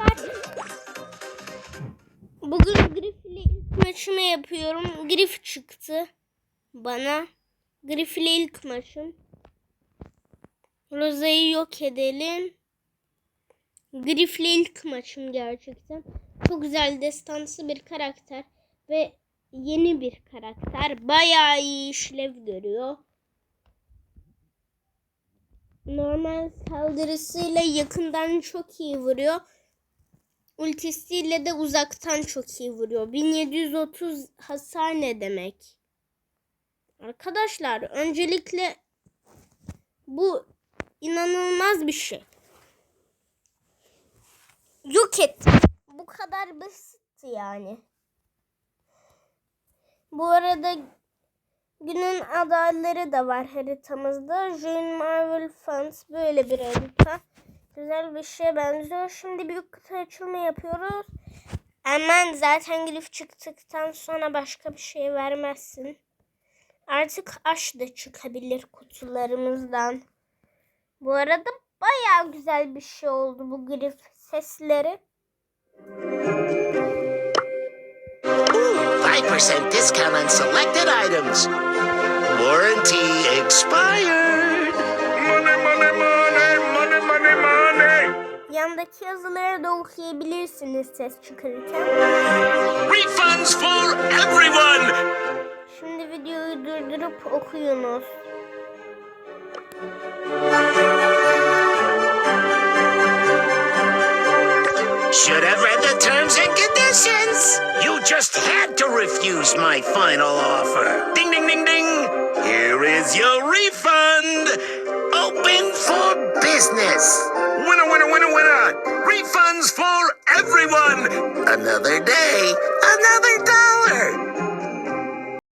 arkadaşlar. Bugün Griff ile ilk maçımı yapıyorum. Griff çıktı bana. Griff ile ilk maçım. Roza'yı yok edelim. Griff ile ilk maçım gerçekten. Çok güzel destansı bir karakter ve yeni bir karakter. Bayağı iyi işlev görüyor. Normal saldırısıyla yakından çok iyi vuruyor. Ultisiyle de uzaktan çok iyi vuruyor. 1730 hasar ne demek? Arkadaşlar öncelikle bu inanılmaz bir şey. Yok et. Bu kadar basit yani. Bu arada günün adayları da var haritamızda. Jane Marvel Fans böyle bir harita. Güzel bir şeye benziyor. Şimdi büyük kutu açılımı yapıyoruz. Hemen zaten grif çıktıktan sonra başka bir şey vermezsin. Artık aş da çıkabilir kutularımızdan. Bu arada bayağı güzel bir şey oldu bu grif sesleri. 5% discount on selected items. Warranty expired. Money, money, money, money. Yandaki yazıları da okuyabilirsiniz ses çıkarırken. Refunds for everyone. Şimdi videoyu durdurup okuyunuz. Should have read the terms and conditions. You just had to refuse my final offer. Ding, ding, ding, ding. Here is your refund. Open for business. Winner, winner, for everyone. Another day, another dollar.